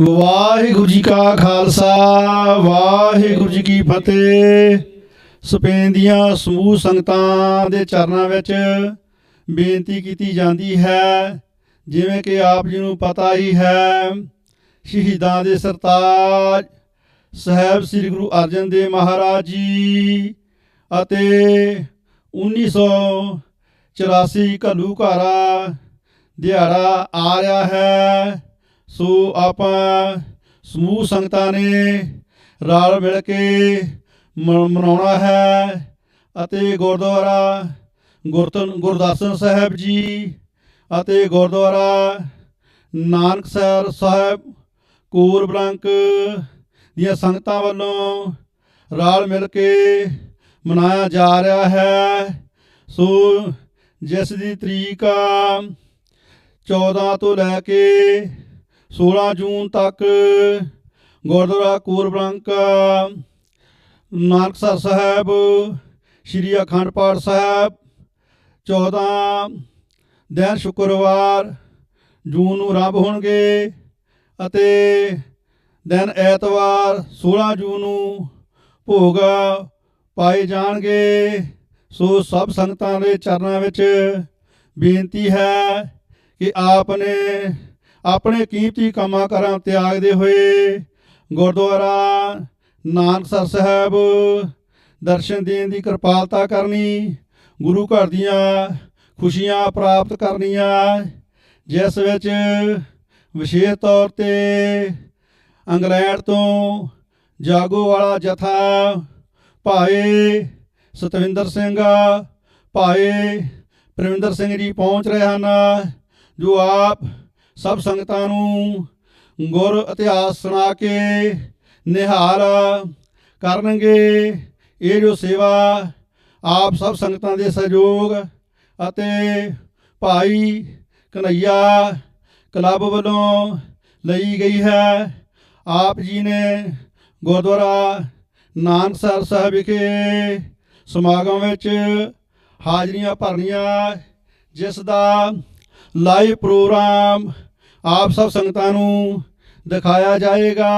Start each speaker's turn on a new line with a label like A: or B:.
A: ਵਾਹਿਗੁਰੂ ਜੀ ਕਾ ਖਾਲਸਾ, ਵਾਹਿਗੁਰੂ ਜੀ ਕੀ ਫਤਿਹ। ਸਪੇਨ ਦੀਆਂ ਸਮੂਹ ਸੰਗਤਾਂ ਦੇ ਚਰਨਾਂ ਵਿੱਚ ਬੇਨਤੀ ਕੀਤੀ ਜਾਂਦੀ ਹੈ, ਜਿਵੇਂ ਕਿ ਆਪ ਜੀ ਨੂੰ ਪਤਾ ਹੀ ਹੈ, ਸ਼ਹੀਦਾਂ ਦੇ ਸਰਤਾਜ ਸਾਹਿਬ ਸ੍ਰੀ ਗੁਰੂ ਅਰਜਨ ਦੇਵ ਮਹਾਰਾਜ ਜੀ ਅਤੇ 1984 ਘੱਲੂਘਾਰਾ ਦਿਹਾੜਾ ਆ ਰਿਹਾ ਹੈ। ਸੋ ਆਪਾਂ ਸਮੂਹ ਸੰਗਤਾਂ ਨੇ ਰਲ ਮਿਲ ਕੇ ਮ- ਮਨਾਉਣਾ ਹੈ ਅਤੇ ਗੁਰਦੁਆਰਾ ਗੁਰਤਨ ਗੁਰਦਾਸਨ ਸਾਹਿਬ ਜੀ ਅਤੇ ਗੁਰਦੁਆਰਾ ਨਾਨਕਸਰ ਸਾਹਿਬ ਕੋਰ ਬ੍ਰਾਂਕ ਦੀਆਂ ਸੰਗਤਾਂ ਵੱਲੋਂ ਰਲ ਮਿਲ ਕੇ ਮਨਾਇਆ ਜਾ ਰਿਹਾ ਹੈ। ਸੋ ਜਿਸ ਦੀ ਤਰੀਕ ਆ 14 ਤੋਂ ਲੈ ਕੇ 16 ਜੂਨ ਤੱਕ ਗੁਰਦੁਆਰਾ ਕੋਰਬਰੰਕਾ ਨਾਨਕਸਰ ਸਾਹਿਬ, ਸ਼੍ਰੀ ਅਖੰਡ ਪਾਠ ਸਾਹਿਬ 14 ਦਿਨ ਸ਼ੁੱਕਰਵਾਰ ਜੂਨ ਨੂੰ ਆਰੰਭ ਹੋਣਗੇ ਅਤੇ ਦਿਨ ਐਤਵਾਰ 16 ਜੂਨ ਨੂੰ ਭੋਗ ਪਾਏ ਜਾਣਗੇ। ਸੋ ਸਭ ਸੰਗਤਾਂ ਦੇ ਚਰਨਾਂ ਵਿੱਚ ਬੇਨਤੀ ਹੈ ਕਿ ਆਪ ਨੇ ਆਪਣੇ ਕੀਮਤੀ ਕੰਮਾਂ ਕਰਾਂ ਤਿਆਗਦੇ ਹੋਏ ਗੁਰਦੁਆਰਾ ਨਾਨਕਸਰ ਸਾਹਿਬ ਦਰਸ਼ਨ ਦੇਣ ਦੀ ਕਿਰਪਾਲਤਾ ਕਰਨੀ, ਗੁਰੂ ਘਰ ਦੀਆਂ ਖੁਸ਼ੀਆਂ ਪ੍ਰਾਪਤ ਕਰਨੀਆਂ, ਜਿਸ ਵਿੱਚ ਵਿਸ਼ੇਸ਼ ਤੌਰ ਤੇ ਇੰਗਲੈਂਡ ਤੋਂ ਜਾਗੋ ਵਾਲਾ ਜਥਾ ਭਾਏ ਸਤਵਿੰਦਰ ਸਿੰਘ ਭਾਏ ਪ੍ਰਵਿੰਦਰ ਸਿੰਘ ਜੀ ਪਹੁੰਚ ਰਹੇ ਹਨ, ਜੋ ਆਪ ਸਭ ਸੰਗਤਾਂ ਨੂੰ ਗੁਰ ਇਤਿਹਾਸ ਸੁਣਾ ਕੇ ਨਿਹਾਲ ਕਰਨਗੇ। ਇਹ ਜੋ ਸੇਵਾ ਆਪ ਸਭ ਸੰਗਤਾਂ ਦੇ ਸਹਿਯੋਗ ਅਤੇ ਭਾਈ ਕਨਈਆ ਕਲੱਬ ਵੱਲੋਂ ਲਈ ਗਈ ਹੈ। ਆਪ ਜੀ ਨੇ ਗੁਰਦੁਆਰਾ ਨਾਨਕਸਰ ਸਾਹਿਬ ਵਿਖੇ ਸਮਾਗਮ ਵਿੱਚ ਹਾਜ਼ਰੀਆਂ ਭਰਨੀਆਂ, ਜਿਸ ਦਾ ਲਾਈਵ ਪ੍ਰੋਗਰਾਮ ਆਪ ਸਭ ਸੰਗਤਾਂ ਨੂੰ ਦਿਖਾਇਆ ਜਾਏਗਾ।